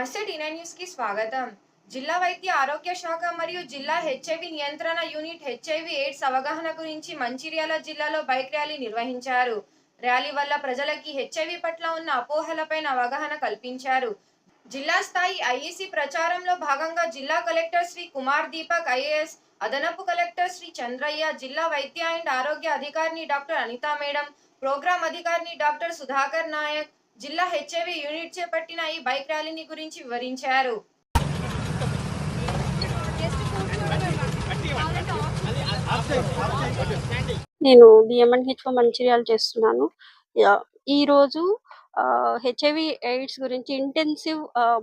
నమస్తే టీనా న్యూస్కి స్వాగతం. జిల్లా వైద్య ఆరోగ్య శాఖ మరియు జిల్లా హెచ్ఐవి నియంత్రణ యూనిట్ హెచ్ఐవి ఎయిడ్స్ అవగాహన గురించి మంచిర్యాల జిల్లాలో బైక్ ర్యాలీ నిర్వహించారు. ర్యాలీ వల్ల ప్రజలకి హెచ్ఐవి పట్ల ఉన్న అపోహలపైన అవగాహన కల్పించారు. జిల్లా స్థాయి ఐఈసీ ప్రచారంలో భాగంగా జిల్లా కలెక్టర్ శ్రీ కుమార్ దీపక్ ఐఏఎస్ అదనపు కలెక్టర్ శ్రీ చంద్రయ్య జిల్లా వైద్య అండ్ ఆరోగ్య అధికారిని డాక్టర్ అనితా మేడం ప్రోగ్రామ్ అధికారిని డాక్టర్ సుధాకర్ నాయక్ జిల్లా హెచ్ఐవి యూనిట్ చేపట్టిన ఈ బైక్ ర్యాలీని గురించి వివరించారు. నేను బిఎంఎన్హెచ్ఓ మంచిర్యాలు చేస్తున్నాను. ఈరోజు హెచ్ఐవి ఎయిడ్స్ గురించి ఇంటెన్సివ్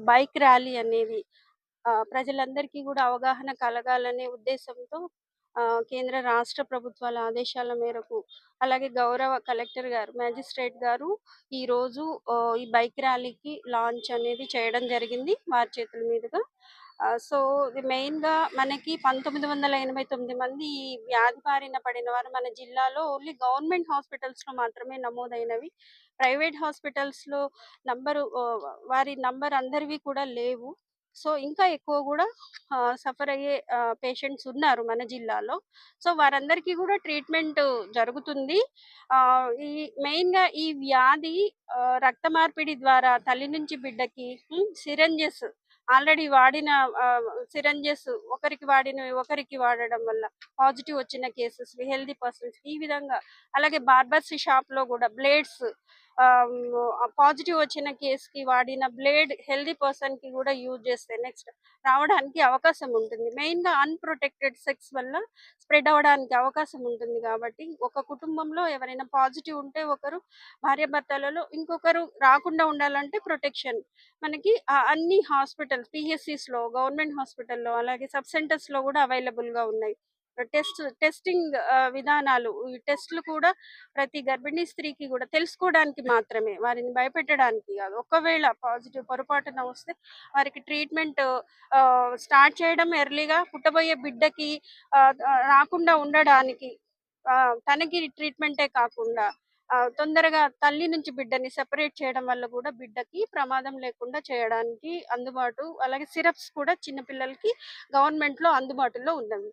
బైక్ ర్యాలీ అనేది ప్రజలందరికీ కూడా అవగాహన కలగాలనే ఉద్దేశంతో కేంద్ర రాష్ట్ర ప్రభుత్వాల ఆదేశాల మేరకు అలాగే గౌరవ కలెక్టర్ గారు మ్యాజిస్ట్రేట్ గారు ఈ రోజు ఈ బైక్ ర్యాలీకి లాంచ్ అనేది చేయడం జరిగింది వారి చేతుల మీదుగా. సో ఇది మెయిన్గా మనకి పంతొమ్మిది వందల ఎనభై తొమ్మిది మంది ఈ వ్యాధి బారిన పడిన వారు మన జిల్లాలో ఓన్లీ గవర్నమెంట్ హాస్పిటల్స్లో మాత్రమే నమోదైనవి. ప్రైవేట్ హాస్పిటల్స్లో నంబరు వారి నంబర్ అందరివి కూడా లేవు. సో ఇంకా ఎక్కువ కూడా సఫర్ అయ్యే పేషెంట్స్ ఉన్నారు మన జిల్లాలో. సో వారందరికీ కూడా ట్రీట్మెంట్ జరుగుతుంది. ఆ, ఈ మెయిన్గా ఈ వ్యాధి రక్త మార్పిడి ద్వారా తల్లి నుంచి బిడ్డకి సిరంజెస్ ఆల్రెడీ వాడిన సిరంజెస్ ఒకరికి వాడిన ఒకరికి వాడడం వల్ల పాజిటివ్ వచ్చిన కేసెస్ హెల్దీ పర్సన్స్ ఈ విధంగా అలాగే బార్బర్స్ షాప్లో కూడా బ్లేడ్స్ పాజిటివ్ వచ్చిన కేసుకి వాడిన బ్లేడ్ హెల్దీ పర్సన్కి కూడా యూజ్ చేస్తే నెక్స్ట్ రావడానికి అవకాశం ఉంటుంది. మెయిన్గా అన్ప్రొటెక్టెడ్ సెక్స్ వల్ల స్ప్రెడ్ అవ్వడానికి అవకాశం ఉంటుంది కాబట్టి ఒక కుటుంబంలో ఎవరైనా పాజిటివ్ ఉంటే ఒకరు భార్యాభర్తలలో ఇంకొకరు రాకుండా ఉండాలంటే ప్రొటెక్షన్. మనకి అన్ని హాస్పిటల్స్ పిహెచ్సిస్లో గవర్నమెంట్ హాస్పిటల్లో అలాగే సబ్ సెంటర్స్లో కూడా అవైలబుల్గా ఉన్నాయి. టెస్ట్ టెస్టింగ్ విధానాలు. ఈ టెస్ట్లు కూడా ప్రతి గర్భిణీ స్త్రీకి కూడా తెలుసుకోవడానికి మాత్రమే. వారిని భయపెట్టడానికి కాదు. ఒకవేళ పాజిటివ్ పొరపాటున వస్తే వారికి ట్రీట్మెంట్ స్టార్ట్ చేయడం ఎర్లీగా పుట్టబోయే బిడ్డకి రాకుండా ఉండడానికి తనకి ట్రీట్మెంటే కాకుండా తొందరగా తల్లి నుంచి బిడ్డని సెపరేట్ చేయడం వల్ల కూడా బిడ్డకి ప్రమాదం లేకుండా చేయడానికి అందుబాటు అలాగే సిరప్స్ కూడా చిన్నపిల్లలకి గవర్నమెంట్లో అందుబాటులో ఉన్నవి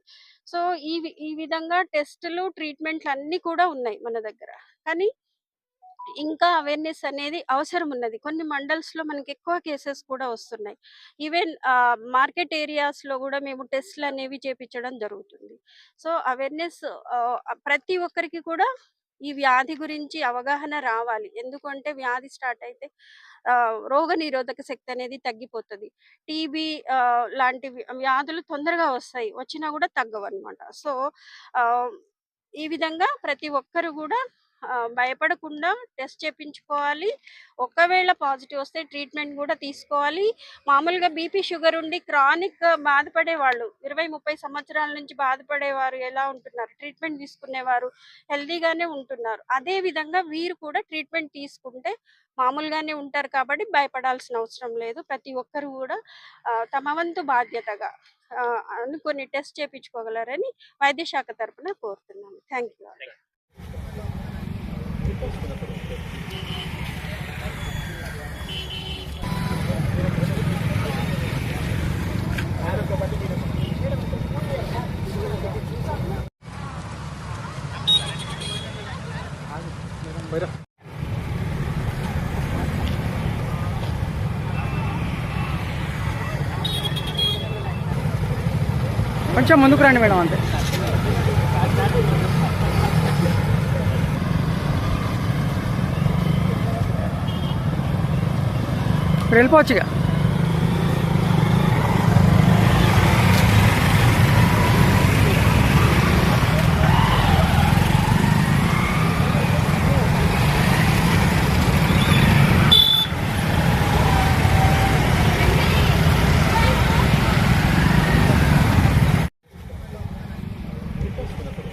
సో ఈ ఈ విధంగా టెస్టులు ట్రీట్మెంట్లు అన్నీ కూడా ఉన్నాయి మన దగ్గర. కానీ ఇంకా అవేర్నెస్ అనేది అవసరం ఉన్నది. కొన్ని మండల్స్లో మనకి ఎక్కువ కేసెస్ కూడా వస్తున్నాయి. ఈవెన్ మార్కెట్ ఏరియాస్లో కూడా మేము టెస్ట్లు అనేవి చేపించడం జరుగుతుంది. సో అవేర్నెస్ ప్రతి ఒక్కరికి కూడా ఈ వ్యాధి గురించి అవగాహన రావాలి. ఎందుకంటే వ్యాధి స్టార్ట్ అయితే రోగ నిరోధక శక్తి అనేది తగ్గిపోతుంది. టీబీ లాంటి వ్యాధులు తొందరగా వస్తాయి. వచ్చినా కూడా తగ్గవన్నమాట. సో ఈ విధంగా ప్రతి ఒక్కరు కూడా భయపడకుండా టెస్ట్ చేయించుకోవాలి ఒకవేళ పాజిటివ్ వస్తే ట్రీట్మెంట్ కూడా తీసుకోవాలి. మామూలుగా బీపీ షుగర్ ఉండి క్రానిక్ బాధపడే వాళ్ళు ఇరవై ముప్పై సంవత్సరాల నుంచి బాధపడేవారు ఎలా ఉంటున్నారు? ట్రీట్మెంట్ తీసుకునేవారు హెల్దీగానే ఉంటున్నారు. అదే విధంగా వీరు కూడా ట్రీట్మెంట్ తీసుకుంటే మామూలుగానే ఉంటారు కాబట్టి భయపడాల్సిన అవసరం లేదు. ప్రతి ఒక్కరు కూడా తమ వంతు బాధ్యతగా అనుకుని అనుకొని టెస్ట్ చేయించుకోగలరని వైద్య శాఖ తరపున కోరుతున్నాను. థ్యాంక్ యూ కొంచెం ముందుకు రండి మేడం అంతే. ఇప్పుడు వెళ్ళిపోవచ్చు ఇక. తెలుసుకున్నప్పుడు